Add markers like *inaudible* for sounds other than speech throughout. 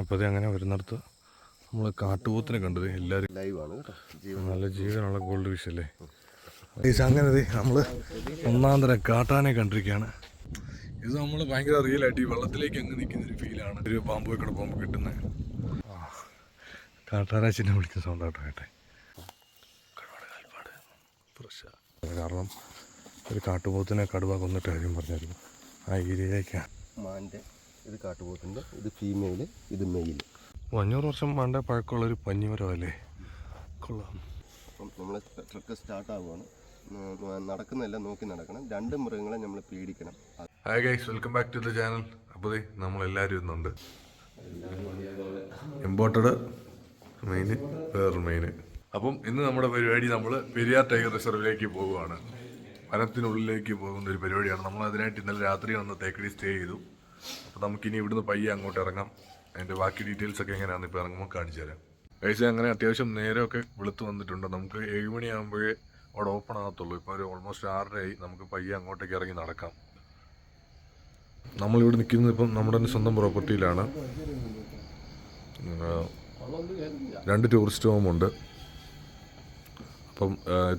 അപ്പോൾ അത് അങ്ങനെ വരുന്നിടത്ത് നമ്മൾ കാട്ടുപോത്തിനെ കണ്ടത് എല്ലാവരും ലൈവാണ് നല്ല ജീവനുള്ള ഗോൾഡ് ഫിഷ് അല്ലേ? ഈ അങ്ങനെ നമ്മൾ ഒന്നാം തരം കാട്ടാനെ കണ്ടിരിക്കുകയാണ്. ഇത് നമ്മൾ ഭയങ്കര റിയൽ ആയിട്ട് ഈ വെള്ളത്തിലേക്ക് അങ്ങ് നിൽക്കുന്ന ഒരു ഫീലാണ് ഒരു പാമ്പ് വെക്കണ പാമ്പ് കിട്ടുന്നത് കാട്ടാനാച്ചിനെ വിളിക്കുന്ന സൗണ്ട് ആട്ടോ കേട്ടെ. കാരണം ഒരു കാട്ടുപോത്തിനെ കടുവ കൊന്നിട്ട് കാര്യം പറഞ്ഞായിരുന്നു. ആ ഏരിയയിലേക്കാണ്. മാന്റെ. ഇത് കാട്ടുപോത്തിന്റെ ഇത് ഫീമെയിൽ ഇത് മെയിൽ അഞ്ഞൂറ് വർഷം വേണ്ട പഴക്കമുള്ള ഒരു പഞ്ഞിമരമല്ലേ? കൊള്ളാം. അപ്പം നമ്മൾ ട്രക്ക് സ്റ്റാർട്ട് ആവുകയാണ് ഉം, നോക്കി നടക്കണം. രണ്ട് മൃഗങ്ങളെ നമ്മൾ പേടിക്കണം hi guys welcome back to the channel അപ്പോൾ നമ്മളെല്ലാവരും ഇന്നുണ്ട്. ഇമ്പോർട്ടഡ് മെയിന് വേറൊരു മെയിന് അപ്പം ഇന്ന് നമ്മുടെ പരിപാടി നമ്മൾ പെരിയാർ ടൈഗർ റിസർവിലേക്ക് പോവുകയാണ്. വനത്തിനുള്ളിലേക്ക് പോകുന്ന ഒരു പരിപാടിയാണ്. നമ്മൾ അതിനായിട്ട് ഇന്നലെ രാത്രി വന്ന് തേക്കടി സ്റ്റേ ചെയ്തു. അപ്പോൾ നമുക്കിനി ഇവിടുന്ന് പയ്യെ അങ്ങോട്ട് ഇറങ്ങാം. അതിന്റെ ബാക്കി ഡീറ്റെയിൽസ് ഒക്കെ എങ്ങനെയാണെന്ന് ഇപ്പോൾ ഇറങ്ങുമ്പോൾ കാണിച്ചു തരാം. ഗൈസ് അങ്ങനെ അത്യാവശ്യം നേരമൊക്കെ വെളുത്ത് വന്നിട്ടുണ്ട്. നമുക്ക് ഏഴ് മണിയാകുമ്പോഴേ അവിടെ ഓപ്പൺ ആകത്തുള്ളൂ. ഇപ്പോൾ ഒരു ഓൾമോസ്റ്റ് ആറരയായി. നമുക്ക് പയ്യെ അങ്ങോട്ടേക്ക് ഇറങ്ങി നടക്കാം. നമ്മളിവിടെ നിൽക്കുന്നത് ഇപ്പം നമ്മുടെ തന്നെ സ്വന്തം പ്രോപ്പർട്ടിയിലാണ് രണ്ട് ടൂറിസ്റ്റ് ഹോമുണ്ട് അപ്പം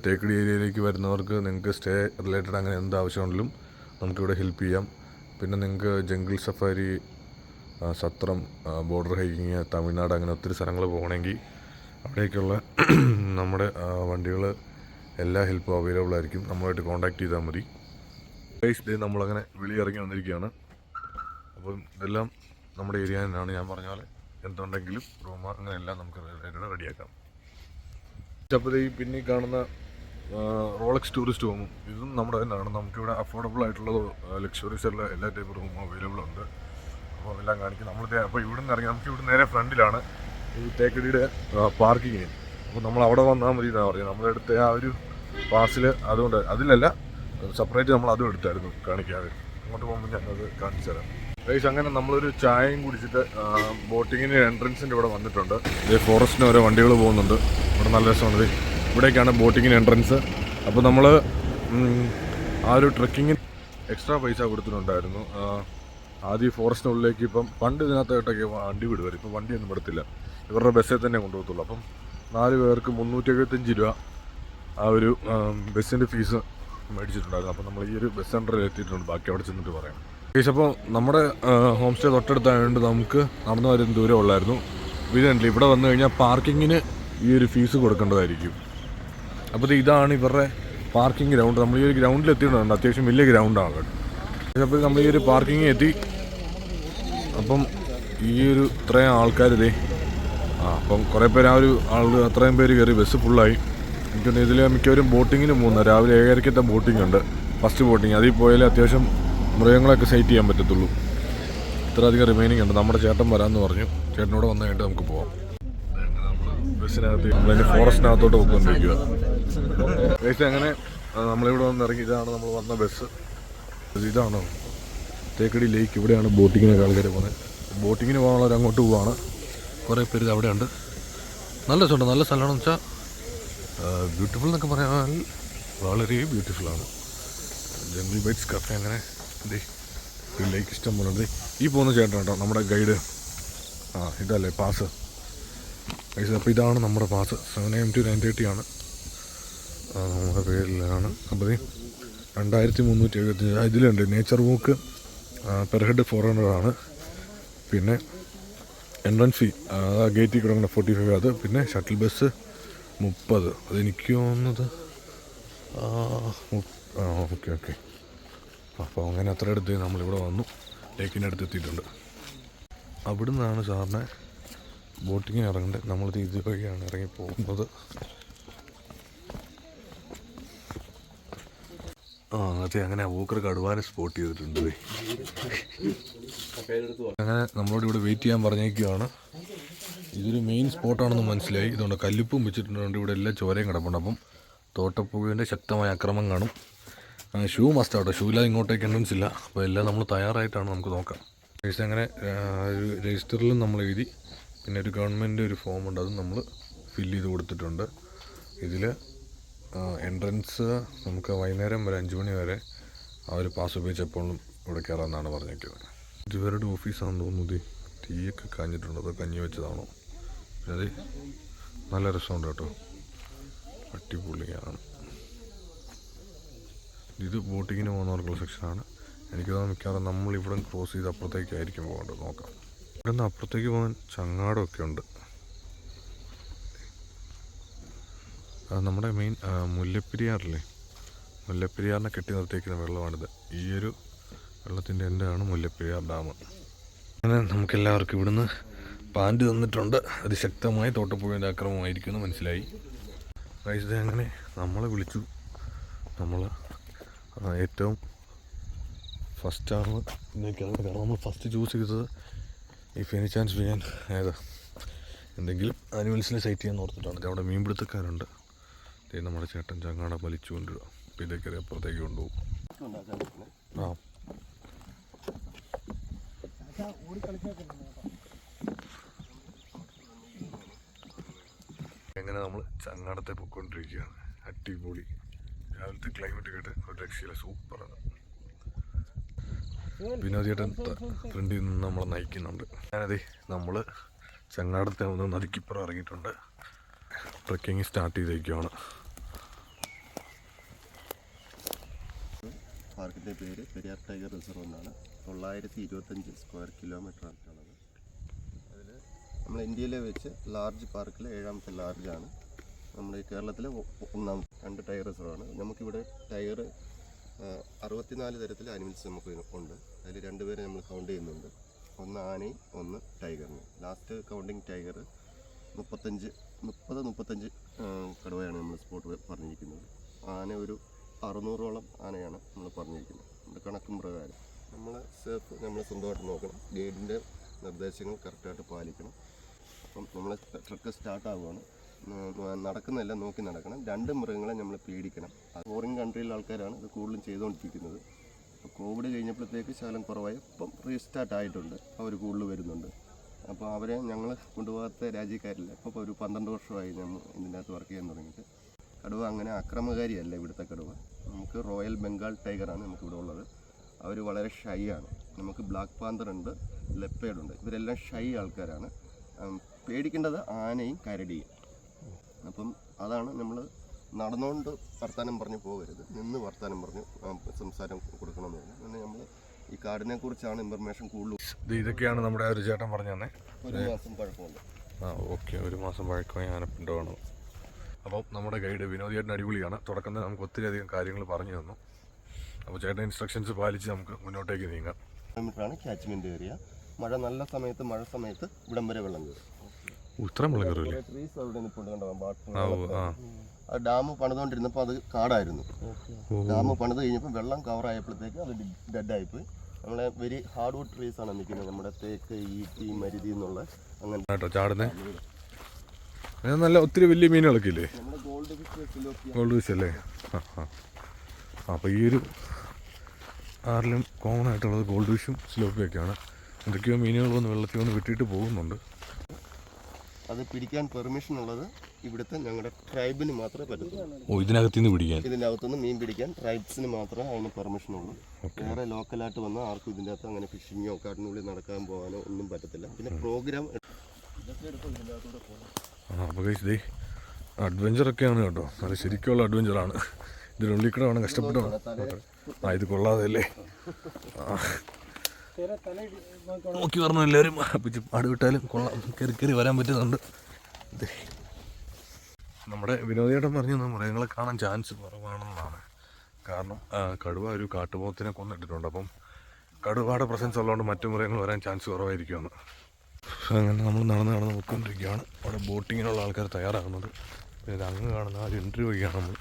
തേക്കടി ഏരിയയിലേക്ക് വരുന്നവർക്ക് നിങ്ങൾക്ക് സ്റ്റേ റിലേറ്റഡ് അങ്ങനെ എന്ത് ആവശ്യമുണ്ടെങ്കിലും നമുക്കിവിടെ ഹെൽപ്പ് ചെയ്യാം. പിന്നെ നിങ്ങൾക്ക് jungle safari Sathram border hiking Tamil Nadu അങ്ങനെ ഒത്തിരി സ്ഥലങ്ങൾ പോകണമെങ്കിൽ അവിടേക്കുള്ള *clears throat* നമ്മുടെ വണ്ടികൾ എല്ലാ ഹെൽപ്പും അവൈലബിൾ ആയിരിക്കും. നമ്മളായിട്ട് കോൺടാക്ട് ചെയ്താൽ മതി. ഡേ നമ്മളങ്ങനെ വെളിയിറങ്ങി വന്നിരിക്കുകയാണ്. അപ്പം ഇതെല്ലാം നമ്മുടെ ഏരിയ തന്നെയാണ്. ഞാൻ പറഞ്ഞ പോലെ എന്തുണ്ടെങ്കിലും റൂമ് അങ്ങനെ എല്ലാം നമുക്ക് റെഡിയാക്കാം അപ്പോൾ ഈ പിന്നെ കാണുന്ന റോളക്സ് ടൂറിസ്റ്റ് ഹോമും ഇതും നമ്മുടെ തന്നെയാണ്. നമുക്കിവിടെ അഫോർഡബിൾ ആയിട്ടുള്ള ലക്ഷറീസ് ഉള്ള എല്ലാ ടൈപ്പ് റൂമും അവൈലബിൾ ഉണ്ട്. അപ്പോൾ എല്ലാം കാണിക്കും. നമ്മൾ അപ്പോൾ ഇവിടെ നിന്ന് ഇറങ്ങി നമുക്ക് ഇവിടെ നേരെ ഫ്രണ്ടിലാണ് ഈ തേക്കടിയുടെ പാർക്കിങ് അപ്പോൾ നമ്മൾ അവിടെ വന്നാൽ മതി എന്നാണ് പറയുന്നത്. നമ്മുടെ അടുത്ത ആ ഒരു പാസിൽ അതുകൊണ്ട് അതിലല്ല സെപ്പറേറ്റ് നമ്മൾ അതും എടുത്തായിരുന്നു കാണിക്കാതെ അങ്ങോട്ട് പോകുമ്പോൾ ഞാനത് കാണിച്ചു തരാം. ഗൈസ് അങ്ങനെ നമ്മളൊരു ചായയും കുടിച്ചിട്ട് ബോട്ടിങ്ങിന് എൻട്രൻസിന്റെ ഇവിടെ വന്നിട്ടുണ്ട്. ഇതേ ഫോറസ്റ്റിന് ഓരോ വണ്ടികൾ പോകുന്നുണ്ട്. ഇവിടെ നല്ല രസമാണ്. ഇവിടേക്കാണ് ബോട്ടിങ്ങിന് എൻട്രൻസ്. അപ്പോൾ നമ്മൾ ആ ഒരു ട്രക്കിങ്ങിന് എക്സ്ട്രാ പൈസ കൊടുത്തിട്ടുണ്ടായിരുന്നു. ആദ്യം ഫോറസ്റ്റിനുള്ളിലേക്ക് ഇപ്പം പണ്ട് ഇതിനകത്തായിട്ടൊക്കെ വണ്ടി വിടുവായിരുന്നു. ഇപ്പം വണ്ടിയൊന്നും വിടത്തില്ല. ഇവരുടെ ബസ്സിൽ തന്നെ കൊണ്ടുപോകത്തുള്ളൂ. അപ്പം നാല് പേർക്ക് മുന്നൂറ്റി എഴുപത്തഞ്ച് രൂപ ആ ഒരു ബസ്സിന്റെ ഫീസ് മേടിച്ചിട്ടുണ്ടായിരുന്നു. അപ്പോൾ നമ്മൾ ഈ ഒരു ബസ് സെന്ററിൽ എത്തിയിട്ടുണ്ട്. ബാക്കി അവിടെ ചെന്നിട്ട് പറയാം. ഫീസ് അപ്പോൾ നമ്മുടെ ഹോം സ്റ്റേ തൊട്ടടുത്തായതുകൊണ്ട് നമുക്ക് നടന്നു വരുന്ന ദൂരം ഉള്ളായിരുന്നു ഇതിനുണ്ട് ഇവിടെ വന്നു കഴിഞ്ഞാൽ പാർക്കിങ്ങിന് ഈ ഒരു ഫീസ് കൊടുക്കേണ്ടതായിരിക്കും. അപ്പോൾ ഇത് ഇതാണ് ഇവരുടെ പാർക്കിംഗ് ഗ്രൗണ്ട് നമ്മൾ ഈ ഒരു ഗ്രൗണ്ടിൽ എത്തിയിട്ടുണ്ട് അത്യാവശ്യം വലിയ ഗ്രൗണ്ടാണ് അപ്പോൾ നമ്മൾ ഈ ഒരു പാർക്കിംഗ് എത്തി. അപ്പം ഈ ഒരു ഇത്രയും ആൾക്കാർ ഇതേ ആ അപ്പം കുറേ പേര് ആ ഒരു ആൾ അത്രയും പേര് കയറി ബസ് ഫുള്ളായി എനിക്കൊന്ന് ഇതിൽ മിക്കവരും ബോട്ടിങ്ങിന് പോകുന്ന രാവിലെ ഏഴരക്കത്തെ ബോട്ടിംഗ് ഉണ്ട്. ഫസ്റ്റ് ബോട്ടിങ് അതിൽ പോയാലേ അത്യാവശ്യം മൃഗങ്ങളൊക്കെ സൈറ്റ് ചെയ്യാൻ പറ്റത്തുള്ളൂ. ഇത്രയധികം റിമൈനിങ് ഉണ്ട്. നമ്മുടെ ചേട്ടൻ വരാമെന്ന് പറഞ്ഞു. ചേട്ടനോട് വന്നു കഴിഞ്ഞിട്ട് നമുക്ക് പോവാം. ബസ്സിനകത്ത് നമ്മളതിന്റെ ഫോറസ്റ്റിനകത്തോട്ട് പോയിക്കൊണ്ടിരിക്കുക അങ്ങനെ നമ്മളിവിടെ വന്ന് ഇറങ്ങി ഇതാണ് നമ്മൾ വന്ന ബസ്. ഇതാണോ? തേക്കടി ലേക്ക് ഇവിടെയാണ് ബോട്ടിങ്ങിനൊക്കെ ആൾക്കാർ പോകുന്നത് ബോട്ടിങ്ങിന് പോകാനുള്ളവർ അങ്ങോട്ട് പോവാണ്. കുറേ പേര് ഇത് അവിടെയുണ്ട്. നല്ല രസമുണ്ട് നല്ല സ്ഥലമാണെന്ന് വെച്ചാൽ ബ്യൂട്ടിഫുൾ എന്നൊക്കെ പറയാൻ വളരെ ബ്യൂട്ടിഫുള്ളാണ് ജംഗിൾ ബൈറ്റ്സ് കഫേ അങ്ങനെ ലേക്ക് ഇഷ്ടം പോലെ ഉണ്ട്. ഈ പോകുന്ന ചേട്ടൻ കേട്ടോ നമ്മുടെ ഗൈഡ് ആ ഇതല്ലേ പാസ്. അപ്പോൾ ഇതാണ് നമ്മുടെ pass. Seven M two nine thirty ആണ്. നമ്മുടെ പേരിലാണ്. അപ്പോൾ രണ്ടായിരത്തി മുന്നൂറ്റി എഴുപത്തി ഇതിലുണ്ട് nature walk per head four hundred ആണ്. പിന്നെ എൻട്രൻസ് ഫീ ഗേറ്റിൽ കിടക്കുന്ന ഫോർട്ടി ഫൈവ് അത്. പിന്നെ ഷട്ടിൽ ബസ് മുപ്പത്. അതെനിക്ക് തോന്നുന്നത് ഓക്കെ ഓക്കെ അപ്പോൾ അങ്ങനെ അത്ര അടുത്ത് നമ്മളിവിടെ വന്നു. ലേക്കിന്റെ അടുത്ത് എത്തിയിട്ടുണ്ട്. അവിടെ നിന്നാണ് സാറിനെ ബോട്ടിങ്ങിന് ഇറങ്ങേണ്ടത് നമ്മൾ ഇതുവഴിയാണ് ഇറങ്ങി പോകുന്നത്. അതെ അങ്ങനെ വോക്കർ കടുവാനെ സ്പോട്ട് ചെയ്തിട്ടുണ്ട്. അങ്ങനെ നമ്മളോട് ഇവിടെ വെയിറ്റ് ചെയ്യാൻ പറഞ്ഞേക്കുകയാണ് ഇതൊരു മെയിൻ സ്പോട്ടാണെന്ന് മനസ്സിലായി. ഇതുകൊണ്ട് കല്ലുപ്പും വെച്ചിട്ടുണ്ട് ഇവിടെ എല്ലാം ചോരയും കിടപ്പുണ്ട്. അപ്പം തോട്ടപ്പുഴുവിന്റെ ശക്തമായ അക്രമം കാണും. ഷൂ മസ്റ്റ് ആട്ടോ ഷൂ ഇല്ലാതെ ഇങ്ങോട്ടേക്ക് എൻട്രൻസ് ഇല്ല. അപ്പോൾ എല്ലാം നമ്മൾ തയ്യാറായിട്ടാണ് നമുക്ക് നോക്കാം. അങ്ങനെ ഒരു രജിസ്റ്ററിലും നമ്മൾ എഴുതി. പിന്നെ ഒരു ഗവൺമെന്റ് ഒരു ഫോം ഉണ്ട്. അതും നമ്മൾ ഫില്ല് ചെയ്ത് കൊടുത്തിട്ടുണ്ട്. ഇതിൽ എൻട്രൻസ് നമുക്ക് വൈകുന്നേരം ഒരു അഞ്ച് മണി വരെ അവർ പാസ് ഉപയോഗിച്ചപ്പോഴും ഇവിടെ കയറാമെന്നാണ് പറഞ്ഞേക്കുന്നത് ഇവരുടെ ഓഫീസാണെന്ന് തോന്നുന്നത് തീയൊക്കെ കാഞ്ഞിട്ടുണ്ട്. അത് കഞ്ഞി വെച്ചതാണോ? അത് നല്ല രസമുണ്ട് കേട്ടോ. അടിപൊളിയാണ്. ഇത് ബോട്ടിങ്ങിന് പോകുന്നവർക്കുള്ള സെക്ഷനാണ് എനിക്ക് തോന്നുന്നു മിക്കവാറും നമ്മൾ ഇവിടെ ക്രോസ് ചെയ്ത് അപ്പുറത്തേക്കായിരിക്കും പോകേണ്ടത്. നോക്കാം. ഇവിടെ നിന്ന് അപ്പുറത്തേക്ക് പോകാൻ ചങ്ങാടമൊക്കെ ഉണ്ട്. നമ്മുടെ മെയിൻ മുല്ലപ്പെരിയാറില്ലേ? മുല്ലപ്പെരിയാറിനെ കെട്ടി നിർത്തിയിരിക്കുന്ന വെള്ളമാണിത്. ഈ ഒരു വെള്ളത്തിന്റെ എന്റെയാണ് മുല്ലപ്പെരിയാർ ഡാം? അങ്ങനെ നമുക്കെല്ലാവർക്കും ഇവിടുന്ന് പാന്റ് തന്നിട്ടുണ്ട്. അതിശക്തമായ തോട്ടപ്പുഴയുടെ ആക്രമണമായിരിക്കുമെന്ന് മനസ്സിലായി? റൈസ് അങ്ങനെ നമ്മളെ വിളിച്ചു. നമ്മൾ ഏറ്റവും ഫസ്റ്റ് ആണ് ഇന്നേക്കാണ് കാരണം നമ്മൾ ഫസ്റ്റ് ചൂസ് ചെയ്തത് ഈ എനി ചാൻസ് ചെയ്യാൻ ഏതാ എന്തെങ്കിലും ആനിമൽസിനെ സൈറ്റ് ചെയ്യാൻ ഓർത്തിട്ടാണ്. അവിടെ മീൻപിടുത്തക്കാരുണ്ട്. ദേ നമ്മുടെ ചേട്ടൻ ചങ്ങാട വലിച്ചു കൊണ്ടിരുക അപ്പം ഇതേക്കറി അപ്പുറത്തേക്ക് കൊണ്ടുപോകും. ആ. എങ്ങനെ നമ്മൾ ചങ്ങാടത്തെ പൊയ്ക്കൊണ്ടിരിക്കുകയാണ് അടിപൊളി. രാവിലത്തെ ക്ലൈമറ്റ് കേട്ട് ഒരു രക്ഷയില്ല. സൂപ്പറാണ് വിനോദിയേട്ടൻ ഫ്രണ്ടിൽ നിന്ന് നമ്മളെ നയിക്കുന്നുണ്ട്. ഞാനതേ നമ്മൾ ചങ്ങാടത്തെ ഒന്ന് നദിക്കിപ്പുറം ഇറങ്ങിയിട്ടുണ്ട്. ട്രക്കിങ് സ്റ്റാർട്ട് ചെയ്തേക്കുവാണ്. പാർക്കിന്റെ പേര് പെരിയാർ ടൈഗർ റിസർവ് എന്നാണ്. തൊള്ളായിരത്തി ഇരുപത്തഞ്ച് സ്ക്വയർ കിലോമീറ്റർ ആണത് അതിൽ നമ്മൾ ഇന്ത്യയിലെ വെച്ച് ലാർജ് പാർക്കിൽ ഏഴാമത്തെ ലാർജാണ് നമ്മുടെ കേരളത്തിലെ ഒന്നാം രണ്ട് ടൈഗർ റിസർവാണ് നമുക്കിവിടെ ടൈഗർ അറുപത്തിനാല് തരത്തിൽ അനിമൽസ് നമുക്ക് ഉണ്ട്. അതിൽ രണ്ടുപേരെ നമ്മൾ കൗണ്ട് ചെയ്യുന്നുണ്ട്. ഒന്ന് ആനയും ഒന്ന് ടൈഗറിന്. ലാസ്റ്റ് കൗണ്ടിങ് ടൈഗർ മുപ്പത്തഞ്ച് മുപ്പത് മുപ്പത്തഞ്ച് കടവയാണ് നമ്മൾ സ്പോട്ട് പറഞ്ഞിരിക്കുന്നത്. ആന ഒരു അറുന്നൂറോളം ആനയാണ് നമ്മൾ പറഞ്ഞിരിക്കുന്നത്. നമ്മുടെ കണക്കും പ്രകാരം നമ്മൾ സേഫ് നമ്മൾ സ്വന്തമായിട്ട് നോക്കണം. ഗൈഡിന്റെ നിർദ്ദേശങ്ങൾ കറക്റ്റായിട്ട് പാലിക്കണം. അപ്പം നമ്മൾ ട്രക്ക് സ്റ്റാർട്ട് ആവുകയാണ് നടക്കുന്നതല്ല നോക്കി നടക്കണം. രണ്ട് മൃഗങ്ങളെ നമ്മൾ പേടിക്കണം. ഫോറിൻ കൺട്രിയിലെ ആൾക്കാരാണ് ഇത് കൂടുതലും ചെയ്തുകൊണ്ടിരിക്കുന്നത് കോവിഡ് കഴിഞ്ഞപ്പോഴത്തേക്ക് ശകലം കുറവായി. ഇപ്പം റീസ്റ്റാർട്ട് ആയിട്ടുണ്ട്. അവർ കൂടുതൽ വരുന്നുണ്ട്. അപ്പോൾ അവരെ ഞങ്ങൾ കൊണ്ടുപോകാത്ത രാജ്യക്കാരില്ല. ഇപ്പോൾ ഒരു പന്ത്രണ്ട് വർഷമായി ഞാൻ ഇതിന്റെ അകത്ത് വർക്ക് ചെയ്യാൻ തുടങ്ങിയിട്ട്. കടുവ അങ്ങനെ അക്രമകാരിയല്ല ഇവിടുത്തെ കടുവ. നമുക്ക് റോയൽ ബംഗാൾ ടൈഗറാണ് നമുക്ക് ഇവിടെ ഉള്ളത്. അവർ വളരെ ഷൈ ആണ്. നമുക്ക് ബ്ലാക്ക് പാന്തർ ഉണ്ട് ലെപ്പേഡ് ഉണ്ട്. ഇവരെല്ലാം ഷൈ ആൾക്കാരാണ്. പേടിക്കേണ്ടത് ആനയും കരടിയും. അപ്പം അതാണ് നമ്മൾ നടന്നുകൊണ്ട് വർത്തമാനം പറഞ്ഞ് പോകരുത്. നിന്ന് വർത്താനം പറഞ്ഞ് സംസാരം കൊടുക്കണമെന്ന് പറഞ്ഞു പിന്നെ നമ്മൾ ഈ കാടിനെ കുറിച്ചാണ് ഇൻഫർമേഷൻ കൂടുതൽ ഇത് ഇതൊക്കെയാണ് നമ്മുടെ ഒരു ചേട്ടൻ പറഞ്ഞു തന്നെ ഒരു മാസം പഴക്കമുണ്ട്. ആ ഓക്കെ. ഒരു മാസം പഴക്കം പഴക്കമായി വേണം അപ്പോൾ നമ്മുടെ ഗൈഡ് വിനോദിയേട്ടൻ അടിപൊളിയാണ്. തുടക്കത്തിൽ നമുക്ക് ഒത്തിരി അധികം കാര്യങ്ങൾ പറഞ്ഞു തന്നു. അപ്പോൾ ചേട്ടൻ ഇൻസ്ട്രക്ഷൻസ് പാലിച്ച് നമുക്ക് മുന്നോട്ടേക്ക് നീങ്ങാം. കിലോമീറ്ററാണ് ക്യാച്ച്മെന്റ് ഏരിയ മഴ നല്ല സമയത്ത് മഴ സമയത്ത് ഇവിടം വരെ വെള്ളം കയറും. ഇത്രയും വെള്ളം കയറില്ലേ ട്രീസ് അവിടെ നിൽപ്പുണ്ട് കണ്ടോ? ആ ഓ ആ. ആ ഡാം പണിതുകൊണ്ടിരുന്നപ്പോൾ അത് കാടായിരുന്നു. ഡാം പണിത് കഴിഞ്ഞപ്പോൾ വെള്ളം കവർ ആയപ്പോഴത്തേക്ക് അത് ഡെഡ് ഡെഡായിപ്പോയി നമ്മളെ വെരി ഹാർഡ് വുഡ് ട്രീസ് ആണ് നിൽക്കുന്നത് നമ്മുടെ തേക്ക് ഈട്ടി മരുതി എന്നുള്ള അങ്ങനെ കേട്ടോ ചാടുന്നേ. അത് നല്ല ഒത്തിരി വലിയ മീനുകളൊക്കെ ഇല്ലേ? നമ്മുടെ ഗോൾഡ് ഫിഷ് സിലോപ്പിയ ഗോൾഡ് ഫിഷ് അല്ലേ? ആ ആ. അപ്പോൾ ഈ ഒരു ആറിലും കോമൺ ആയിട്ടുള്ളത് ഗോൾഡ് ഫിഷും സിലോപ്പിയൊക്കെയാണ് എന്തൊക്കെയോ മീനുകൾ വന്ന് വെള്ളത്തിൽ വന്ന് വിട്ടിട്ട് പോകുന്നുണ്ട്. അത് പിടിക്കാൻ പെർമിഷൻ ഉള്ളത് ഇവിടുത്തെ ഞങ്ങളുടെ ട്രൈബിന് മാത്രമേ പറ്റത്തുള്ളൂ. ഓ ഇതിനകത്ത് നിന്ന് പിടിക്കാൻ? ഇതിനകത്തുനിന്ന് മീൻ പിടിക്കാൻ ട്രൈബ്സിന് മാത്രമേ അതിന് പെർമിഷൻ ഉള്ളൂ. വേറെ ലോക്കലായിട്ട് വന്ന ആർക്കും ഇതിന്റെ അകത്ത് അങ്ങനെ ഫിഷിങ്ങോ കാട്ടിനുള്ളിൽ നടക്കാൻ പോകാനോ ഒന്നും പറ്റത്തില്ല. പിന്നെ പ്രോഗ്രാം ആ അപ്പോൾ ഇതേ അഡ്വഞ്ചറൊക്കെയാണ് കേട്ടോ. നല്ല ശരിക്കുള്ള അഡ്വഞ്ചറാണ് ഇതിനുള്ളിൽ കൂടെ വേണം കഷ്ടപ്പെട്ടു ആ ഇത് കൊള്ളാതെ അല്ലേ ആ നോക്കി പറഞ്ഞു എല്ലാവരും. പിച്ച് പാട് വിട്ടാലും കൊള്ളാം. കയറി കയറി വരാൻ പറ്റുന്നുണ്ട്. നമ്മുടെ വിനോദിയോടെ പറഞ്ഞു മൃഗങ്ങളെ കാണാൻ ചാൻസ് കുറവാണെന്നാണ്. കാരണം കടുവ ഒരു കാട്ടുപോത്തിനെ കൊന്നിട്ടിട്ടുണ്ട്. അപ്പം കടുവയുടെ പ്രസൻസ് ഉള്ളതുകൊണ്ട് മറ്റു മൃഗങ്ങൾ വരാൻ ചാൻസ് കുറവായിരിക്കുമെന്ന്. അങ്ങനെ നമ്മൾ നടന്ന് നടന്ന് നോക്കിക്കൊണ്ടിരിക്കുകയാണ് അവിടെ ബോട്ടിങ്ങിനുള്ള ആൾക്കാർ തയ്യാറാകുന്നത്. പിന്നെ അങ്ങ് കാണുന്ന ആ ഒരു ഇന്റർവ്യൂ വഴിയാണ് നമ്മൾ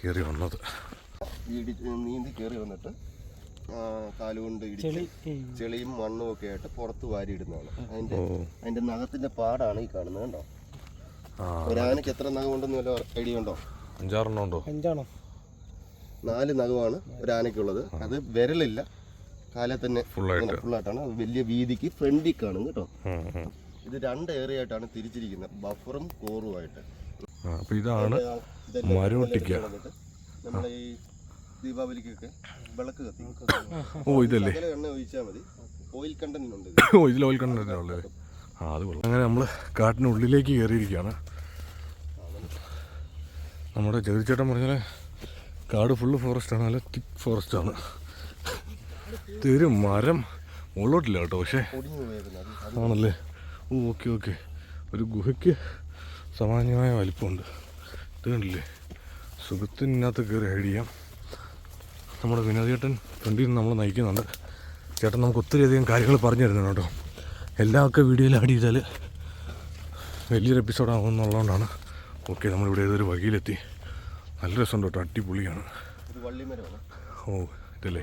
കയറി വന്നത്. നീന്തി കയറി വന്നിട്ട് കാലുകൊണ്ട് ഇടിച്ച് ചെളിയും മണ്ണും ഒക്കെ ആയിട്ട് പുറത്ത് വാരിയിടുന്നതാണ് അതിന്റെ അതിന്റെ നഖത്തിന്റെ പാടാണ് ഈ കാണുന്നത് കണ്ടോ ഒരാനക്ക് എത്ര നഖം ഉണ്ടെന്ന് വല്ല ഐഡിയ ഉണ്ടോ അഞ്ചാറെണ്ണം ഉണ്ടോ അഞ്ചാണോ നാല് നഖമാണ് ഒരാനയ്ക്കുള്ളത് അത് വിരലില്ല കാലെ തന്നെ ഫുള്ളായിട്ട് ഫുള്ളായിട്ടാണ് അത് വലിയ വീതിക്ക് ഫ്രണ്ടിൽ കാണും കേട്ടോ. ഇത് രണ്ട് ഏറിയ ആയിട്ടാണ് തിരിച്ചിരിക്കുന്നത് ബഫറും കോറുമായിട്ട് ഇതാണ് മരോട്ടിക്ക. നമ്മളെ ഈ ദീപാവലിക്കൊക്കെ വിളക്ക് കത്തി. ഓ ഇതല്ലേ? ശകലം എണ്ണ ഒഴിച്ചാൽ മതി. ഓയിൽ കണ്ടന്റ് ഉണ്ട് ഓ ഇതിൽ ഓയിൽ കണ്ടന്റ് ഉള്ളത് ആ അത് കൊള്ളാം. അങ്ങനെ നമ്മൾ കാട്ടിനുള്ളിലേക്ക് കയറിയിരിക്കുകയാണ്. നമ്മുടെ ജഗതിച്ചേട്ടൻ പറഞ്ഞാൽ കാട് ഫുള്ള് ഫോറസ്റ്റാണ് നല്ല തിക്ക് ആണ്. ഇതൊരു മരം മുകളിലോട്ടില്ല കേട്ടോ പക്ഷേ ആണല്ലേ? ഓ ഓക്കെ ഓക്കെ. ഒരു ഗുഹയ്ക്ക് സമാനമായ വലിപ്പമുണ്ട്. ഇത് കണ്ടില്ലേ? സുഖത്തിനകത്ത് കയറി ഹൈഡ് ചെയ്യാം. നമ്മുടെ വിനോദേട്ടൻ ഫ്രണ്ടിൽ നിന്ന് നമ്മൾ നയിക്കുന്നുണ്ട്. ചേട്ടൻ നമുക്ക് ഒത്തിരിയധികം കാര്യങ്ങൾ പറഞ്ഞു തരുന്നുണ്ട് കേട്ടോ. എല്ലാം ഒക്കെ വീഡിയോയിൽ ആഡ് ചെയ്താൽ വലിയൊരു എപ്പിസോഡാകും എന്നുള്ളതുകൊണ്ടാണ്. ഓക്കെ നമ്മളിവിടെ ഏതൊരു വഴിയിലെത്തി നല്ല രസമുണ്ട് കേട്ടോ അടിപൊളിയാണ് ഒരു ഓ ഇതല്ലേ?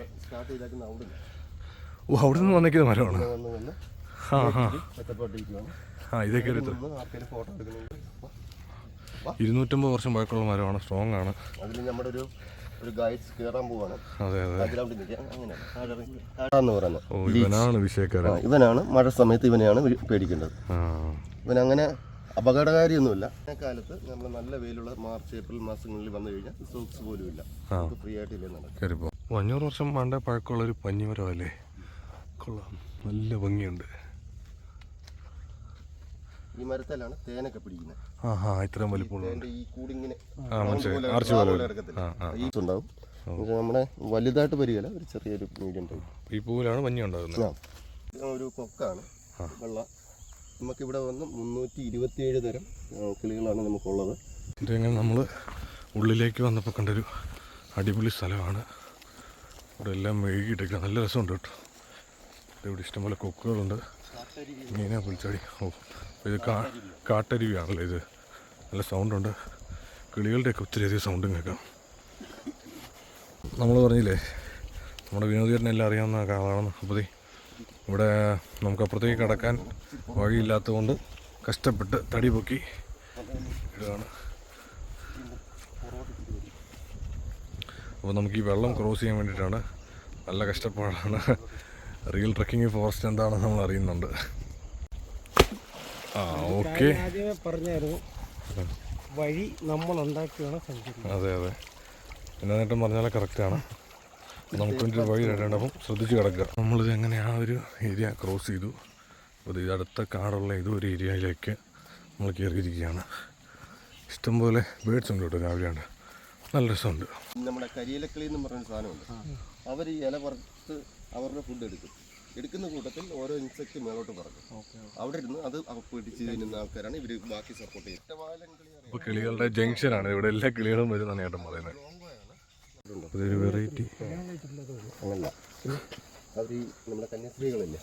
ഓ അവിടെ നിന്ന് വന്നേക്കുന്ന മരമാണ്. ആ ഇതൊക്കെ ആ ഇതേ കയറി നിന്ന് ആർക്കെങ്കിലും ഫോട്ടോ ഇരുന്നൂറ്റമ്പത് വർഷം പഴക്കമുള്ള മരമാണ് സ്ട്രോങ് ആണ്. അതിൽ നമ്മുടെ ഒരു ഒരു ഗൈഡ്സ് കയറാൻ പോവാണ്. അങ്ങനെ ഇവനാണ് ഇവനാണ് മഴ സമയത്ത് ഇവനെയാണ് പേടിക്കേണ്ടത്. ഇവൻ ഇവനങ്ങനെ അപകടകാരിയൊന്നുമില്ല. കാലത്ത് നമ്മൾ നല്ല വെയിലുള്ള മാർച്ച് ഏപ്രിൽ മാസങ്ങളിൽ വന്നു കഴിഞ്ഞാൽ സോക്സ് പോലും ഇല്ല ഫ്രീ ആയിട്ട് ഇല്ലേ നടക്കും അഞ്ഞൂറ് വർഷം പണ്ടേ പഴക്കമുള്ളൊരു പഞ്ഞിമരമല്ലേ കൊള്ളാം. നല്ല ഭംഗിയുണ്ട്. ഈ മരത്തിലാണ് തേനൊക്കെ പിടിക്കുന്നത് ആഹാ ഇത്രയും വലിപ്പമുള്ള തേന്റെ ഈ കൂടിങ്ങനെ മനസ്സിലായി. പോലെ ആർച്ച് പോലെ പോലെ കിടക്കത്തില്ല. ഈ ഉണ്ടാവും ഇത് നമ്മുടെ വലുതായിട്ട് വരികയില്ല ഒരു ചെറിയൊരു മീഡിയം ടൈപ്പ് ഈ പൂവിലാണ് മഞ്ഞ ഉണ്ടാകുന്നത്. ആ. ഇത് ഒരു കൊക്കാണ് വെള്ള. നമുക്കിവിടെ വന്ന് മുന്നൂറ്റി ഇരുപത്തിയേഴ് തരം ആ, കിളികളാണ് നമുക്കുള്ളത്. ഇതിങ്ങനെ നമ്മൾ ഉള്ളിലേക്ക് വന്നപ്പോൾ കണ്ടൊരു അടിപൊളി സ്ഥലമാണ്. ഇവിടെ എല്ലാം മെഴുകിയിട്ടൊക്കെ നല്ല രസമുണ്ട് കേട്ടോ. ഇവിടെ ഇഷ്ടംപോലെ കൊക്കുകളുണ്ട്. മീനാ പുളിച്ചാടി ഓ. ഇത് കാ കാട്ടരുവിയാണല്ലോ ഇത്. നല്ല സൗണ്ടുണ്ട്. കിളികളുടെയൊക്കെ ഒത്തിരി അധികം സൗണ്ടും കേൾക്കാം. നമ്മൾ പറഞ്ഞില്ലേ നമ്മുടെ വിനോദീകരണം എല്ലാം അറിയാവുന്ന ആളാണ് അപ്പോൾ ഇവിടെ നമുക്ക് അപ്പുറത്തേക്ക് കടക്കാൻ വഴിയില്ലാത്തതുകൊണ്ട് കഷ്ടപ്പെട്ട് തടി പൊക്കി ഇടുകയാണ്. അപ്പോൾ നമുക്ക് ഈ വെള്ളം ക്രോസ് ചെയ്യാൻ വേണ്ടിയിട്ടാണ് നല്ല കഷ്ടപ്പാടാണ്. റിയൽ ട്രക്കിംഗ് ഫോറസ്റ്റ് എന്താണെന്ന് നമ്മൾ അറിയുന്നുണ്ട്. ആ ഓക്കെ. ആദ്യമേ പറഞ്ഞായിരുന്നു. വഴി നമ്മൾ ഉണ്ടാക്കിയാണ് സഞ്ചരിക്കുന്നത് അതെ. അതെ എന്നാ നേട്ടം പറഞ്ഞാൽ കറക്റ്റാണ് നമുക്ക് വേണ്ടി ഒരു വഴി രണ്ടുണ്ട് അപ്പം ശ്രദ്ധിച്ച് കിടക്കുക. നമ്മളിത് എങ്ങനെ ആ ഒരു ഏരിയ ക്രോസ് ചെയ്തു. അപ്പോൾ ഇത് അടുത്ത കാടുള്ള ഇത് ഒരു ഏരിയയിലേക്ക് നമ്മൾ കയറിയിരിക്കുകയാണ്. ഇഷ്ടംപോലെ ബേഡ്സ് ഉണ്ട് കേട്ടോ രാവിലെയാണ്. നല്ല രസമുണ്ട്. നമ്മുടെ കരിയിലക്കിളി എന്ന് പറഞ്ഞ സാധനമുണ്ട്. അവർ ഈ ഇല പറത്ത് അവരുടെ ഫുഡ് എടുക്കും. എടുക്കുന്ന കൂട്ടത്തിൽ ഓരോ ഇൻസെക്ട് മേളോട്ട് പറക്കും. അവിടെ ഇരുന്ന് അത് പിടിച്ച് തിന്നുന്ന ആൾക്കാരാണ്. ഇവർ ബാക്കി സപ്പോർട്ട് ചെയ്യുന്നത്. കിളികളുടെ ജംഗ്ഷൻ ആണ് കിളികളുടെ ജംഗ്ഷനാണ് ഇവിടെ എല്ലാ കിളികളും വരുന്നതാണ് ഏട്ടൻ പറയുന്നത്. ഇതൊരു വെറൈറ്റി അങ്ങനല്ല. അവർ ഈ നമ്മുടെ കന്യാസ്ത്രീകളില്ലേ?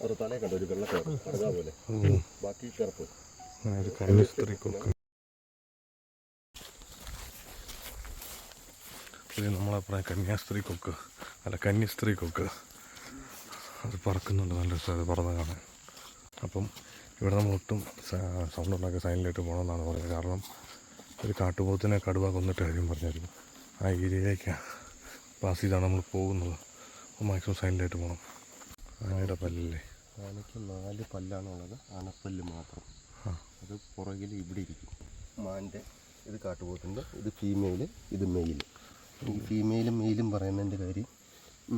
അവർ തലയെ കണ്ട? ഒരു വെള്ള കളർ കടകാ പോലെ. ബാക്കി കറുപ്പ് അങ്ങനെ ഒരു കന്യാസ്ത്രീ കൊക്ക്. ഇത് നമ്മളപ്പുറം കന്യാസ്ത്രീ കൊക്ക്. അല്ല കന്യാസ്ത്രീ കൊക്ക്. അത് പറക്കുന്നുണ്ട് നല്ല രസം അത് പറന്ന് കാണാൻ. അപ്പം ഇവിടെ നമ്മൾ ഒട്ടും സൗണ്ട് ഉണ്ടാക്കി സൈലന്റായിട്ട് പോകണമെന്നാണ് പറയുന്നത്. കാരണം ഒരു കാട്ടുപോത്തിനെ കടുവ കൊന്നിട്ട് കാര്യം പറഞ്ഞായിരുന്നു. ആ ഏരിയയിലേക്കാണ് പാസ് ചെയ്താണ് നമ്മൾ പോകുന്നത്. അപ്പോൾ മാക്സിമം സൈലന്റായിട്ട് പോകണം. ആനയുടെ പല്ലല്ലേ ആനയ്ക്ക് നാല് പല്ലാണുള്ളത്. ആനപ്പല്ല് മാത്രം. അത് പുറകിൽ ഇവിടെ ഇരിക്കും. മാന്റെ ഇത് കാട്ടുപോത്തിന്റെ ഇത് ഫീമെയിൽ ഇത് മെയിൽ ഈ ഫീമെയിലും മെയിലും പറയുന്നതിന്റെ കാര്യം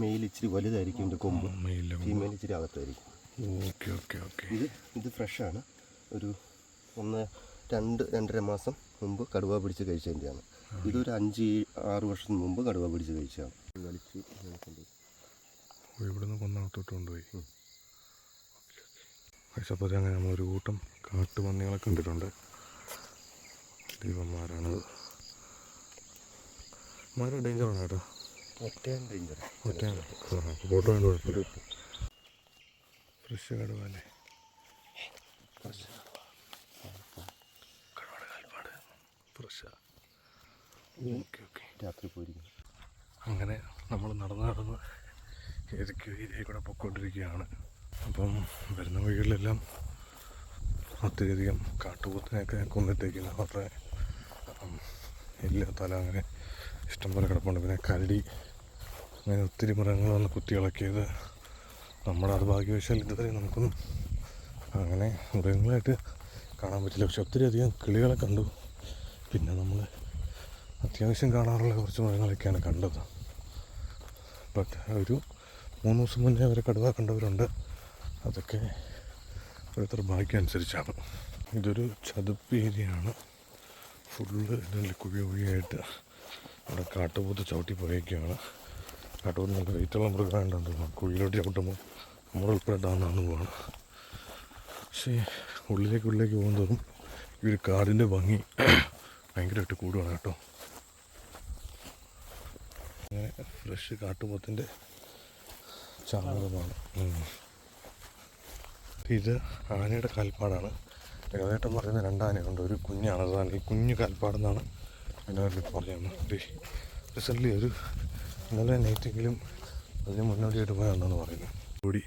മെയിൽ ഇച്ചിരി വലുതായിരിക്കും ഇതിന്റെ കൊമ്പ്. മെയില്ല ഫീമെയിൽ ഇച്ചിരി അകത്തായിരിക്കും. Okay okay okay. ഇത് ഇത് ഫ്രഷാണ്. ഒരു ഒന്ന് രണ്ട് രണ്ടര മാസം മുമ്പ് കടുവ പിടിച്ച് കഴിച്ചതിന്റെയാണ്. ഇതൊരു അഞ്ച് ആറ് വർഷം മുമ്പ് കടുവ പിടിച്ച് കഴിച്ചതാണ്. കളിച്ച് ഇവിടുന്ന് കൊന്നകത്തോട്ട് കൊണ്ടുപോയി. പക്ഷപ്പോൾ അങ്ങനെ നമ്മളൊരു കൂട്ടം കാട്ടുപന്നികളെ കണ്ടിട്ടുണ്ട്. ദൈവന്മാരാണത് മാര ഡേഞ്ചറാണ് കേട്ടോ. ഫ്രഷ് ഓക്കെ രാത്രി പോയിരിക്കും അങ്ങനെ നമ്മൾ നടന്ന് നടന്ന് ഏതൊക്കെയോ ഏരിയയിൽ കൂടെ പൊയ്ക്കൊണ്ടിരിക്കുകയാണ് അപ്പം വരുന്ന വഴികളിലെല്ലാം ഒത്തിരിയധികം കാട്ടുപോത്തിനെയൊക്കെ കൊന്നിട്ടേക്കുന്ന അവരുടെ ഉം, അങ്ങനെ തല അങ്ങനെ ഇഷ്ടംപോലെ കിടപ്പുണ്ട്. പിന്നെ കരടി അങ്ങനെ ഒത്തിരി മൃഗങ്ങൾ വന്ന് കുത്തി ഇളക്കിയത് നമ്മുടെ അത് ഭാഗ്യവശാൽ ഇതുവരെ നമുക്കൊന്നും അങ്ങനെ മൃഗങ്ങളായിട്ട് കാണാൻ പറ്റില്ല. പക്ഷെ ഒത്തിരി അധികം കിളികളെ കണ്ടു. പിന്നെ നമ്മൾ അത്യാവശ്യം കാണാറുള്ള കുറച്ച് മൃഗങ്ങളൊക്കെയാണ് കണ്ടത്. ബട്ട് ഒരു മൂന്ന് ദിവസം മുന്നേ അവരെ കടുവ കണ്ടവരുണ്ട്. അതൊക്കെ ഓരോരുത്തർ ഭാഗ്യം അനുസരിച്ചാണ്. ഇതൊരു ചതുപ്പ് ഏരിയയാണ്. ഫുള്ള് ഇതിന്റെ കുഴി കുഴിയായിട്ട് അവിടെ കാട്ടുപോത്ത് ചവിട്ടി പോയേക്കാണ്. കാട്ടുപോത്ത് നല്ല വെയിറ്റുള്ള മൃഗമായിട്ടുണ്ടല്ലോ കുഴിയിലോട്ട് ചവിട്ടുമ്പോൾ നമ്മളുൾപ്പെടെ താന്നാന്ന് പോവാണ്. പക്ഷേ ഉള്ളിലേക്ക് ഉള്ളിലേക്ക് പോകുന്നതും ഈ ഒരു കാടിന്റെ ഭംഗി ഭയങ്കരമായിട്ട് കൂടുകയാണ് കേട്ടോ. അങ്ങനെ ഫ്രഷ് കാട്ടുപോത്തിന്റെ ചാണകമാണ്. ഇത് ആനയുടെ കാൽപ്പാടാണ്. വിനോദേട്ടൻ പറയുന്ന രണ്ടാനയുണ്ട് ഒരു കുഞ്ഞാണ്. അതാണ് ഈ കുഞ്ഞ് കാൽപ്പാടെന്നാണ് വിനോദത്തിൽ പറയുന്നത് റീസെന്റ്ലി ഒരു ഇന്നലെ നൈറ്റെങ്കിലും അതിന് മുന്നോടിയായിട്ട് പോയാണെന്നാണ് പറയുന്നു. ഓടി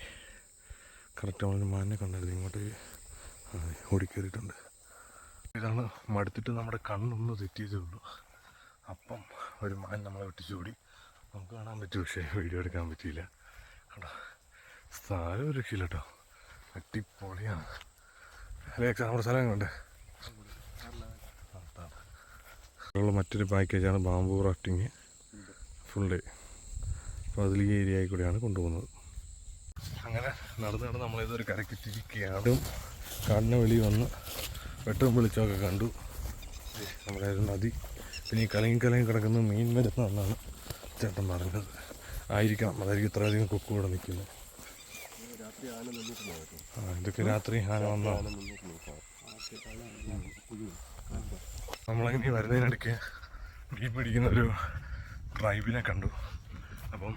കറക്റ്റ് നമ്മൾ മാനിനെ കണ്ടായിരുന്നു. ഇങ്ങോട്ട് ഓടിക്കേറിയിട്ടുണ്ട് ഇതാണ് മടുത്തിട്ട് നമ്മുടെ കണ്ണൊന്ന് തെറ്റിയതേ ഉള്ളൂ അപ്പം ഒരു മാൻ നമ്മളെ വെട്ടിച്ചോടി. നമുക്ക് കാണാൻ പറ്റും പക്ഷേ വീഡിയോ എടുക്കാൻ പറ്റിയില്ല. കേട്ടോ സ്ഥലം ഒരു രക്ഷയില്ല കേട്ടോ. അടിപൊളിയാണ്. അല്ലേ നമ്മുടെ സ്ഥലം കണ്ടേ മറ്റൊരു പാക്കേജാണ് ബാംബു റാഫ്റ്റിങ്. ഫുൾ ഡേ അപ്പോൾ അതിൽ ഈ ഏരിയയിൽ കൂടെയാണ് കൊണ്ടുപോകുന്നത്. അങ്ങനെ നടന്ന് നടന്ന് നമ്മളിതൊരു കരക്കിട്ടിരിക്കുകയാണ് കാടിന് വെളി വന്ന് വെട്ടവും വെളിച്ചമൊക്കെ കണ്ടു. നമ്മുടെ നദി. പിന്നെ ഈ കലങ്ങി കലങ്ങി കിടക്കുന്ന മീൻ വരുന്ന ഒന്നാണ് ചേട്ടൻ പറഞ്ഞത്. ആയിരിക്കണം. അതായിരിക്കും ഇത്രയധികം കൊക്ക് ഇവിടെ നിൽക്കുന്നത്. ആ ഇതൊക്കെ രാത്രി ആന വന്ന. നമ്മളങ്ങനെ വരുന്നതിനിടയ്ക്ക് മീൻ പിടിക്കുന്ന ഒരു ട്രൈബിനെ കണ്ടു. അപ്പം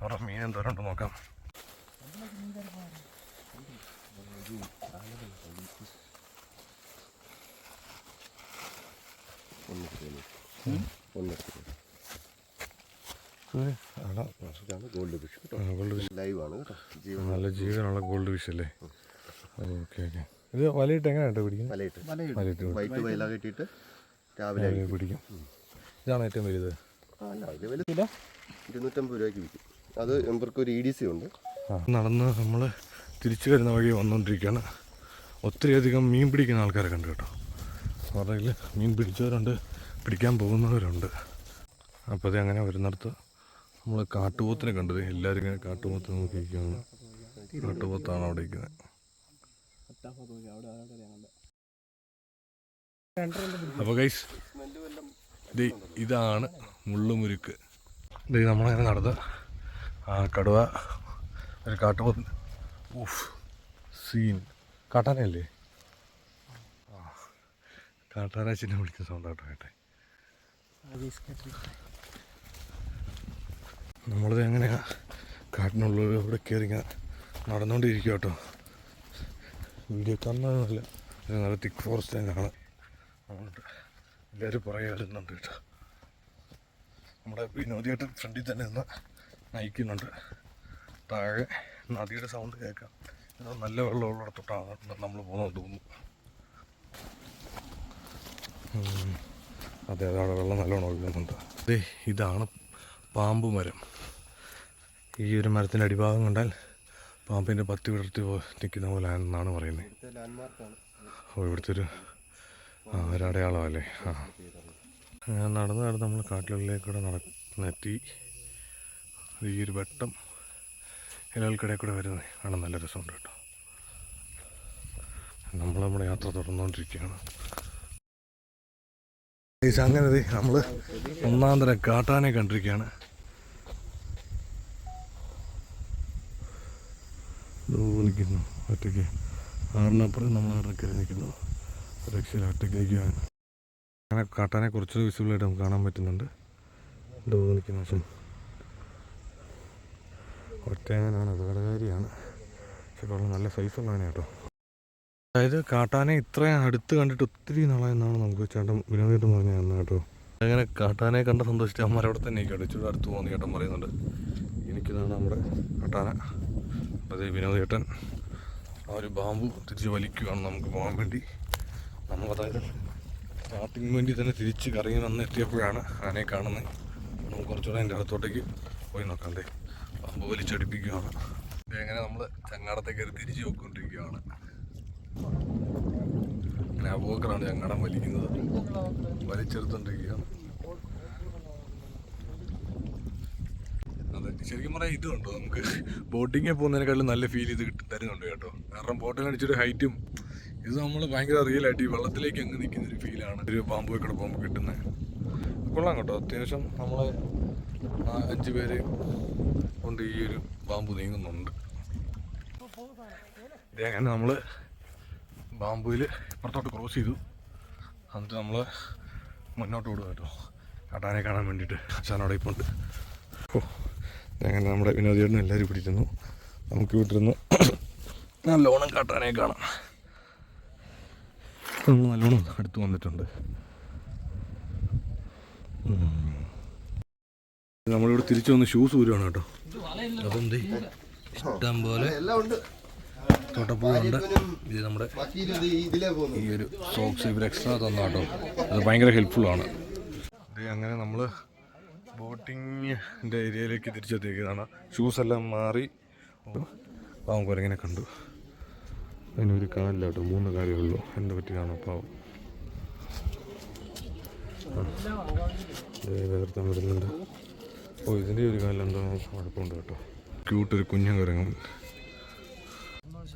അവരുടെ മീൻ എന്തോരം നോക്കാം. Gold fish gold fish. ലൈവാണ് നല്ല ജീവനുള്ള ഗോൾഡ് ഫിഷ് അല്ലേ? Okay okay. ഇത് വലയിട്ട് എങ്ങനെയാണ് പിടിക്കുന്നത്? വലയിട്ട്. വലയിട്ട് വൈറ്റ് വയല കെട്ടിയിട്ട് രാവിലെ പിടിക്കും. ഇതാണ് ഏറ്റവും വലുത്. അല്ല ഇത് വില ഇരുന്നൂറ്റമ്പത് രൂപയ്ക്ക് വിൽക്കും. അത് ഇവർക്ക് ഒരു ഇ ഡി സി ഉണ്ട്. നടന്ന് നമ്മൾ തിരിച്ചു വരുന്ന വഴി വന്നുകൊണ്ടിരിക്കുകയാണ് ഒത്തിരിയധികം മീൻ പിടിക്കുന്ന ആൾക്കാരെ കണ്ടു കേട്ടോ. അവരുടെ മീൻ പിടിച്ചവരുണ്ട് പിടിക്കാൻ പോകുന്നവരുണ്ട്. അപ്പോൾ അത് അങ്ങനെ വരുന്നിടത്ത് നമ്മൾ കാട്ടുപോത്തിനെ കണ്ടത്. എല്ലാവരും ഇങ്ങനെ കാട്ടുപോത്ത് നോക്കിയിരിക്കുകയാണ് കാട്ടുപോത്താണ് അവിടെ ഇരിക്കുന്നത് അപ്പോൾ ഗൈസ് ഇത് ഇതാണ് മുള്ളുമുരുക്ക്. ഇത് നമ്മളങ്ങനെ നടന്ന്. ആ കടുവ ഒരു കാട്ടുപോത്ത്. ഊഫ് സീൻ. കാട്ടാനല്ലേ ആ കാട്ടാനാച്ചിനെ വിളിക്കുന്ന സൗണ്ട് കേട്ടെ. നമ്മളിത് എങ്ങനെയാ കാട്ടിനുള്ളിലൂടെ കയറി ഇങ്ങനെ നടന്നുകൊണ്ടിരിക്കുക കേട്ടോ വീഡിയോ കാണുന്നതല്ല നല്ല തിക്ക് ഫോറസ്റ്റ് തന്നെയാണ് അതുകൊണ്ട് എല്ലാവരും പുറകെ കേട്ടോ. നമ്മുടെ വിനോദിയായിട്ട് ഫ്രണ്ടിൽ തന്നെ നിന്ന് നയിക്കുന്നുണ്ട്. താഴെ നദിയുടെ സൗണ്ട് കേൾക്കാം. ഏതോ നല്ല വെള്ളമുള്ളിടത്തോട്ടാണ് നമ്മൾ പോകുന്നത് തോന്നുന്നു. അതെ അതെ അവിടെ വെള്ളം നല്ലോണം ഒഴുകുന്നുണ്ട്. അതെ ഇതാണ് പാമ്പ് മരം. ഈ ഒരു മരത്തിന്റെ അടിഭാഗം കണ്ടാൽ പാമ്പിന്റെ പത്തി വിടർത്തി നിൽക്കുന്ന പോലെ ആണെന്നാണ് പറയുന്നത്. ഇവിടുത്തെ ലാൻഡ്മാർക്കാണ് ഓ ഇവിടുത്തെ ഒരു ആ അടയാളമല്ലേ ആ. അങ്ങനെ നടന്ന് നടന്ന് നമ്മൾ കാട്ടിലുള്ളിലേക്കൂടെ നടന്നെത്തി ഈ ഒരു വെട്ടം ഇലകൾക്കിടയിൽ കൂടെ വരുന്നത് ആണ് നല്ല രസമുണ്ട് കേട്ടോ. നമ്മൾ നമ്മുടെ യാത്ര തുടർന്നുകൊണ്ടിരിക്കുകയാണ്. അങ്ങനെ നമ്മൾ ഒന്നാം തരം കാട്ടാനെ കണ്ടിരിക്കുകയാണ്. നിൽക്കുന്നു. ഒറ്റയ്ക്ക്. ആറിനപ്പുറം നമ്മൾ ഇറക്കരി നിൽക്കുന്നു രക്ഷയിൽ ഒറ്റയ്ക്ക് നിൽക്കുകയാണ് അങ്ങനെ കാട്ടാനെ കുറച്ച് വിസിബിളായിട്ട് നമുക്ക് കാണാൻ പറ്റുന്നുണ്ട്. ഡോ നിൽക്കുന്ന വശം ഒറ്റയാനാണ് അപകടകാരിയാണ്. പക്ഷെ നല്ല സൈസുള്ളതാണ് കേട്ടോ. അതായത് കാട്ടാനെ ഇത്രയും അടുത്ത് കണ്ടിട്ട് ഒത്തിരി നാളായെന്നാണ് നമുക്ക് ചേട്ടൻ വിനോദേട്ടൻ പറഞ്ഞു തന്നെ കേട്ടോ. അങ്ങനെ കാട്ടാനെ കണ്ട സന്തോഷിച്ച് അമ്മ അവിടെ തന്നെ കേട്ടോ. ഇച്ചിരി അടുത്ത് പോകുന്ന ചേട്ടൻ പറയുന്നുണ്ട്. എനിക്കിതാണ് നമ്മുടെ കാട്ടാന. അതെ വിനോദേട്ടൻ ആ ഒരു ബാമ്പു തിരിച്ച് വലിക്കുകയാണ് നമുക്ക് പോകാൻ വേണ്ടി. നമ്മളതായത് സ്റ്റാർട്ടിങ് വേണ്ടി തന്നെ തിരിച്ച് കറങ്ങി വന്ന് എത്തിയപ്പോഴാണ് ആനയെ കാണുന്നത്. നമുക്ക് കുറച്ചുകൂടെ അതിന്റെ അടുത്തോട്ടേക്ക് പോയി നോക്കണ്ടേ പാമ്പ് വലിച്ചടിപ്പിക്കുകയാണ്. അങ്ങനെ നമ്മൾ ചങ്ങാടത്തേക്ക് കയറി തിരിച്ച് പോയിക്കൊണ്ടിരിക്കുകയാണ്. അങ്ങനെ അബോക്കറാണ് ചങ്ങാടം വലിക്കുന്നത്. വലിച്ചെടുത്തോണ്ടിരിക്കുകയാണ്. അതെ ശരിക്കും പറഞ്ഞാൽ ഇതുണ്ടോ നമുക്ക് ബോട്ടിങ്ങിൽ പോകുന്നതിനേക്കാളും നല്ല ഫീൽ ഇത് കിട്ടി തരുന്നുണ്ട് കേട്ടോ. കാരണം ബോട്ടിൽ അടിച്ചൊരു ഹൈറ്റും ഇത് നമ്മൾ ഭയങ്കര റിയൽ ആയിട്ട് ഈ വെള്ളത്തിലേക്ക് അങ്ങ് നിൽക്കുന്ന ഒരു ഫീലാണ് ഒരു പാമ്പ് കിടപ്പ് പോകുമ്പോൾ കിട്ടുന്നത് കൊള്ളാം കേട്ടോ. അത്യാവശ്യം നമ്മൾ അഞ്ച് പേര് കൊണ്ട് ഈ ഒരു പാമ്പ് നീങ്ങുന്നുണ്ട്. അങ്ങനെ നമ്മൾ ബാമ്പുവിൽ ഇപ്പുറത്തോട്ട് ക്രോസ് ചെയ്തു. എന്നിട്ട് നമ്മൾ മുന്നോട്ട് വിടുക കേട്ടോ. കാട്ടാനെ കാണാൻ വേണ്ടിയിട്ട് അച്ഛനോടെ ഇപ്പോൾ ഉണ്ട് ഓ അങ്ങനെ നമ്മുടെ വിനോദിയേട്ടനും എല്ലാവരും പിടിക്കുന്നു നമുക്ക് വിട്ടിരുന്ന് നല്ലോണം കാട്ടാനെ കാണാം. നമ്മൾ നല്ലോണം അടുത്ത് വന്നിട്ടുണ്ട്. നമ്മളിവിടെ തിരിച്ചു വന്ന് ഷൂസ് ഊരുവാണ് കേട്ടോ. അപ്പം ദേ ഇഷ്ടം പോലെ എല്ലാം ഉണ്ട്. തോട്ടപ്പൂവുണ്ട് ഇത് നമ്മുടെ ബാക്കി ഇതിലേ പോകുന്നു ഈ ഒരു സോക്സ് ഇവർ എക്സ്ട്രാ തന്ന കേട്ടോ. അത് ഭയങ്കര ഹെൽപ്ഫുൾ ആണ്. ഇത് അങ്ങനെ നമ്മൾ ബോട്ടിങ്ങിന്റെ ഏരിയയിലേക്ക് തിരിച്ചെത്തിയതാണ് ഷൂസ് എല്ലാം മാറി. പാവം കുരങ്ങനെ കണ്ടു. അതിനൊരു കാലില്ല കേട്ടോ മൂന്ന് കാലേ ഉള്ളൂ എന്ത് പറ്റിയാണോ പാവം വരുന്നുണ്ട്. ഓ ഇതിന്റെ ഒരു കാലിൽ എന്തോ കുഴപ്പമുണ്ട് കേട്ടോ. ക്യൂട്ടൊരു കുഞ്ഞൻ കുരങ്ങൻ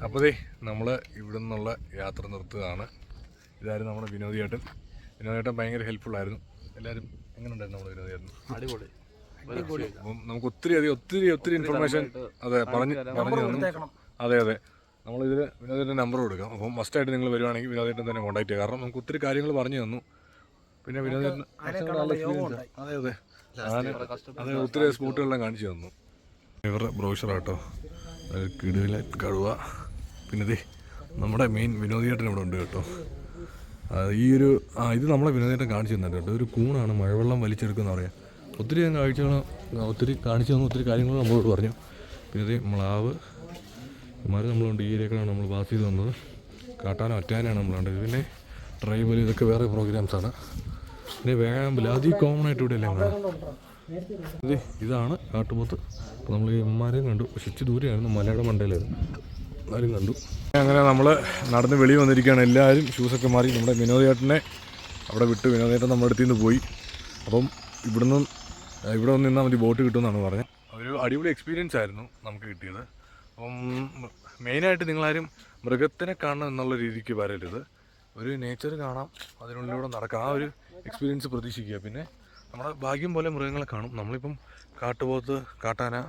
അപ്പോൾ ദേ നമ്മൾ ഇവിടെ നിന്നുള്ള യാത്ര നിർത്തുകയാണ്. ഇതായിരുന്നു നമ്മുടെ വിനോദിയേട്ടൻ. വിനോദിയേട്ടൻ ഭയങ്കര ഹെൽപ്ഫുൾ ആയിരുന്നു. എല്ലാവരും എങ്ങനെ ഉണ്ടായിരുന്നു നമ്മുടെ വിനോദിയേട്ടൻ? അടിപൊളി. നമുക്ക് ഒത്തിരി അധികം ഒത്തിരി ഒത്തിരി ഇൻഫർമേഷൻ അതെ പറഞ്ഞു പറഞ്ഞു തന്നു. അതെ അതെ. നമ്മളിതിൽ വിനോദേട്ടന്റെ നമ്പർ കൊടുക്കാം. അപ്പം മസ്റ്റായിട്ട് നിങ്ങൾ വരുവാണെങ്കിൽ വിനോദേട്ടൻ തന്നെ കോൺടാക്ട് ചെയ്യുക കാരണം നമുക്ക് ഒത്തിരി കാര്യങ്ങൾ പറഞ്ഞു തന്നു. പിന്നെ വിനോദേട്ടൻ. അതെ അതെ. ഒത്തിരി സ്പോട്ടുകളെല്ലാം കാണിച്ചു തന്നു. ഇവരുടെ ബ്രോഷറാട്ടോ കിടുവിലെ കഴുവ പിന്നെ ദേ നമ്മുടെ മെയിൻ വിനോദേട്ടൻ ഇവിടെ ഉണ്ട് കേട്ടോ. ഈ ഒരു ആ ഇത് നമ്മളെ വിനോദേട്ടൻ കാണിച്ചു തന്നിട്ടുണ്ട് കേട്ടോ. ഒരു കൂണാണ് മഴവെള്ളം വലിച്ചെടുക്കുന്ന പറയാം. ഒത്തിരി കാഴ്ചകൾ ഒത്തിരി കാണിച്ചു തന്നു ഒത്തിരി കാര്യങ്ങൾ നമ്മളോട് പറഞ്ഞു. പിന്നെ ദേ മ്ലാവ് ഇമാര് നമ്മളുണ്ട്. ഈ ഏരിയകളാണ് നമ്മൾ പാസ് ചെയ്ത് വന്നത്. കാട്ടാന ഒറ്റാനാണ് നമ്മളുണ്ട് പിന്നെ ട്രൈബൽ ഇതൊക്കെ വേറെ പ്രോഗ്രാംസാണ് പിന്നെ വേഗം അതി കോമൺ ആയിട്ട് ഇവിടെ എല്ലാം കാണാം ഇത് ഇതാണ് കാട്ടുപോത്ത്. അപ്പോൾ നമ്മൾ ഈ ഇമ്മാരെയും കണ്ടു. പക്ഷെ ദൂരെയായിരുന്നു. മലയുടെ മണ്ടയിലായിരുന്നു. എല്ലാവരും കണ്ടു. അങ്ങനെ നമ്മൾ നടന്ന് വെളി വന്നിരിക്കുകയാണ്. എല്ലാവരും ഷൂസൊക്കെ മാറി നമ്മുടെ വിനോദേട്ടനെ അവിടെ വിട്ട്. വിനോദേട്ടൻ നമ്മുടെ അടുത്ത് നിന്ന് പോയി. അപ്പം ഇവിടുന്ന് ഇവിടെ നിന്ന് നിന്നാൽ മതി. ബോട്ട് കിട്ടുമെന്നാണ് പറഞ്ഞത്. ഒരു അടിപൊളി എക്സ്പീരിയൻസ് ആയിരുന്നു നമുക്ക് കിട്ടിയത്. അപ്പം മെയിനായിട്ട് നിങ്ങളാരും മൃഗത്തിനെ കാണണം എന്നുള്ള രീതിക്ക് വരരുത്. ഒരു നേച്ചർ കാണാം അതിനുള്ളിലൂടെ നടക്കാം. ആ ഒരു എക്സ്പീരിയൻസ് പ്രതീക്ഷിക്കുക. പിന്നെ നമ്മുടെ ഭാഗ്യം പോലെ മൃഗങ്ങളെ കാണും. നമ്മളിപ്പം കാട്ടുപോത്ത് കാട്ടാന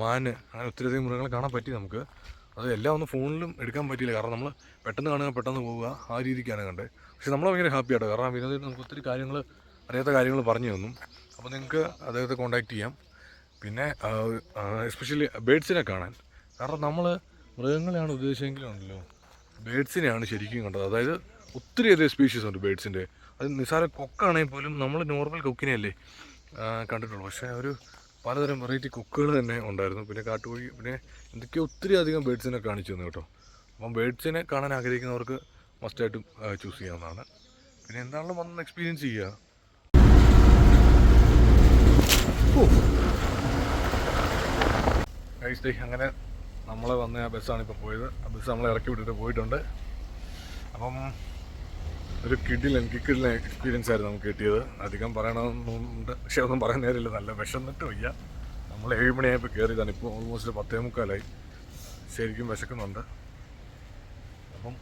മാന് അങ്ങനെ ഒത്തിരി അധികം മൃഗങ്ങളെ കാണാൻ പറ്റി നമുക്ക്. അത് എല്ലാം ഒന്നും ഫോണിലും എടുക്കാൻ പറ്റിയില്ല. കാരണം നമ്മൾ പെട്ടെന്ന് കാണുക പെട്ടെന്ന് പോവുക ആ രീതിക്കാണ് കണ്ടത്. പക്ഷെ നമ്മൾ ഭയങ്കര ഹാപ്പി ആട്ടോ. കാരണം വിനോദത്തിൽ നമുക്ക് ഒത്തിരി കാര്യങ്ങൾ അറിയാത്ത കാര്യങ്ങൾ പറഞ്ഞു തന്നു. അപ്പോൾ നിങ്ങൾക്ക് അദ്ദേഹത്തെ കോൺടാക്റ്റ് ചെയ്യാം. പിന്നെ എസ്പെഷ്യലി ബേഡ്സിനെ കാണാൻ. കാരണം നമ്മൾ മൃഗങ്ങളെയാണ് ഉദ്ദേശിച്ചെങ്കിലും ഉണ്ടല്ലോ ബേഡ്സിനെയാണ് ശരിക്കും കണ്ടത്. അതായത് ഒത്തിരി അധികം സ്പീഷീസ് ഉണ്ട് ബേഡ്സിന്റെ അത് നിസാര കൊക്കാണെങ്കിൽ പോലും നമ്മൾ നോർമൽ കൊക്കിനെയല്ലേ കണ്ടിട്ടുള്ളൂ. പക്ഷേ ഒരു പലതരം വെറൈറ്റി കൊക്കുകൾ തന്നെ ഉണ്ടായിരുന്നു. പിന്നെ കാട്ടുകോഴി പിന്നെ എന്തൊക്കെയോ ഒത്തിരി അധികം ബേഡ്സിനെ കാണിച്ചു തന്നു കേട്ടോ. അപ്പം ബേഡ്സിനെ കാണാൻ ആഗ്രഹിക്കുന്നവർക്ക് മസ്റ്റായിട്ടും ചൂസ് ചെയ്യാവുന്നതാണ്. പിന്നെ എന്താണല്ലോ വന്ന് എക്സ്പീരിയൻസ് ചെയ്യുക? അങ്ങനെ നമ്മൾ വന്ന ആ ബസ്സാണ് ഇപ്പോൾ പോയത്. ആ ബസ് നമ്മളെ ഇറക്കി വിട്ടിട്ട് പോയിട്ടുണ്ട്. അപ്പം ഒരു കിഡിലൻ കിഡിലൻ എക്സ്പീരിയൻസ് ആയിരുന്നു നമുക്ക് കിട്ടിയത്. അധികം പറയണമെന്നുണ്ട്. പക്ഷെ ഒന്നും പറയാൻ നേരമില്ല. നല്ല വിശന്നിട്ട് വയ്യ നമ്മൾ ഏഴ് മണിയായപ്പോൾ കയറിയതാണ് ഇപ്പോൾ ഓൾമോസ്റ്റ് പത്തേ മുക്കാലായി. ശരിക്കും വിശക്കുന്നുണ്ട്. അപ്പം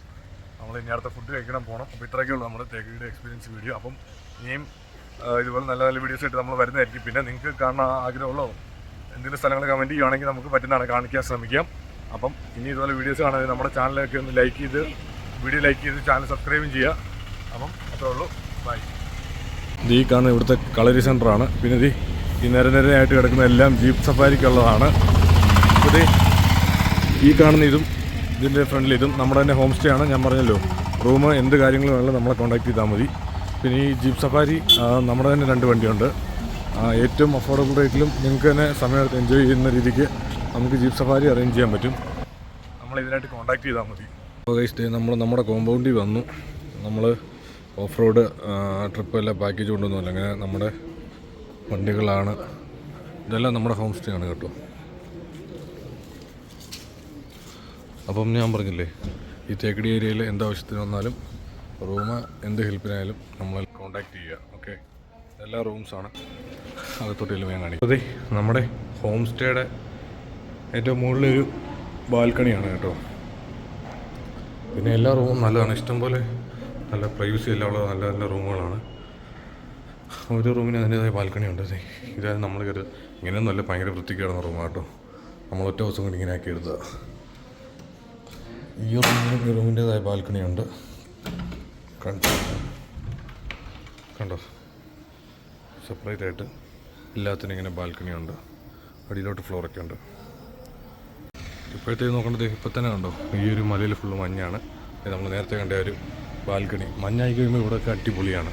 നമ്മൾ ഇനി അടുത്ത ഫുഡ് കഴിക്കണം പോകണം അപ്പോൾ ഇത്രയൊക്കെ ഉള്ളൂ നമ്മുടെ തേക്കിയുടെ എക്സ്പീരിയൻസ് വീഡിയോ അപ്പം ഇനിയും ഇതുപോലെ നല്ല നല്ല വീഡിയോസ് ആയിട്ട് നമ്മൾ വരുന്നതായിരിക്കും. പിന്നെ നിങ്ങൾക്ക് കാണാൻ ആഗ്രഹമുള്ളോ എന്തെങ്കിലും സ്ഥലങ്ങൾ കമന്റ് ചെയ്യുവാണെങ്കിൽ നമുക്ക് പറ്റുന്നതാണ് കാണിക്കാൻ ശ്രമിക്കാം. അപ്പം ഇനി ഇതുപോലെ വീഡിയോസ് കാണാൻ നമ്മുടെ ചാനലൊക്കെ ഒന്ന് ലൈക്ക് ചെയ്ത് വീഡിയോ ലൈക്ക് ചെയ്ത് ചാനൽ സബ്സ്ക്രൈബും ചെയ്യുക. അപ്പം അത്രേ ഉള്ളൂ. ബൈ ഈ കാണുന്ന ഇവിടുത്തെ കളരി സെന്ററാണ് പിന്നെ ഇത് ഈ നിരനിരയായിട്ട് കിടക്കുന്ന എല്ലാം ജീപ്പ് സഫാരിക്കുള്ളതാണ് ഇത് ഈ കാണുന്ന ഇതും ഇതിന്റെ ഫ്രണ്ടിൽ ഇതും നമ്മുടെ തന്നെ ഹോം സ്റ്റേ ആണ്. ഞാൻ പറഞ്ഞല്ലോ റൂം എന്ത് കാര്യങ്ങളും വേണമെങ്കിലും നമ്മളെ കോൺടാക്ട് ചെയ്താൽ മതി. പിന്നെ ഈ ജീപ്പ് സഫാരി നമ്മുടെ തന്നെ രണ്ട് വണ്ടിയുണ്ട്. ഏറ്റവും അഫോർഡബിൾ റേറ്റിലും നിങ്ങൾക്ക് തന്നെ സമയം എൻജോയ് ചെയ്യുന്ന രീതിക്ക് നമുക്ക് ജീപ്പ് സഫാരി അറേഞ്ച് ചെയ്യാൻ പറ്റും. നമ്മൾ ഇതിനായിട്ട് കോൺടാക്ട് ചെയ്താൽ മതി. അപ്പോൾ ഗൈസ് നമ്മൾ നമ്മുടെ കോമ്പൗണ്ടിൽ വന്നു. നമ്മൾ ഓഫ് റോഡ് ട്രിപ്പ് എല്ലാം പാക്കേജ് കൊണ്ടുവന്നല്ല അങ്ങനെ നമ്മുടെ വണ്ടികളാണ്. ഇതെല്ലാം നമ്മുടെ ഹോം സ്റ്റേ ആണ് കേട്ടോ. അപ്പം ഞാൻ പറഞ്ഞില്ലേ ഈ തേക്കടി ഏരിയയിൽ എന്ത് ആവശ്യത്തിന് വന്നാലും റൂം എന്ത് ഹെൽപ്പിനായാലും നമ്മൾ കോൺടാക്ട് ചെയ്യുക. ഓക്കെ എല്ലാ റൂംസാണ് അകത്തോട്ടെല്ലാം ഞാൻ കാണിക്കും. അതെ നമ്മുടെ ഹോം സ്റ്റേയുടെ ഏറ്റവും മുകളിലൊരു ബാൽക്കണിയാണ് കേട്ടോ. പിന്നെ എല്ലാ റൂമും നല്ലതാണ്. ഇഷ്ടംപോലെ നല്ല പ്രൈവസി എല്ലാം ഉള്ള നല്ല നല്ല റൂമുകളാണ്. ഒരു റൂമിന് അതിന്റെതായ ബാൽക്കണി ഉണ്ട്. അതെ ഇതായത് നമ്മൾ കരുത് ഇങ്ങനെയൊന്നും നല്ല ഭയങ്കര വൃത്തിക്കാടുന്ന റൂമാണ് കേട്ടോ. നമ്മൾ ഒറ്റ ദിവസം കൊണ്ട് ഇങ്ങനെ ആക്കി എടുത്തത്. ഈ റൂമിന് ഈ റൂമിന്റെതായ ബാൽക്കണി ഉണ്ട്. കണ്ടോ? കണ്ടോ? സെപ്പറേറ്റ് ആയിട്ട്. എല്ലാത്തിനും ഇങ്ങനെ ബാൽക്കണി ഉണ്ട് അടിയിലോട്ട് ഫ്ലോറൊക്കെ ഉണ്ട്. ഇപ്പോഴത്തേക്ക് നോക്കേണ്ടത് ഇപ്പം തന്നെ കണ്ടോ? ഈ ഒരു മലയിൽ ഫുള്ള് മഞ്ഞാണ്. നമ്മൾ നേരത്തെ കണ്ട ഒരു ബാൽക്കണി. മഞ്ഞായി കഴിയുമ്പോൾ ഇവിടെയൊക്കെ അടിപൊളിയാണ്.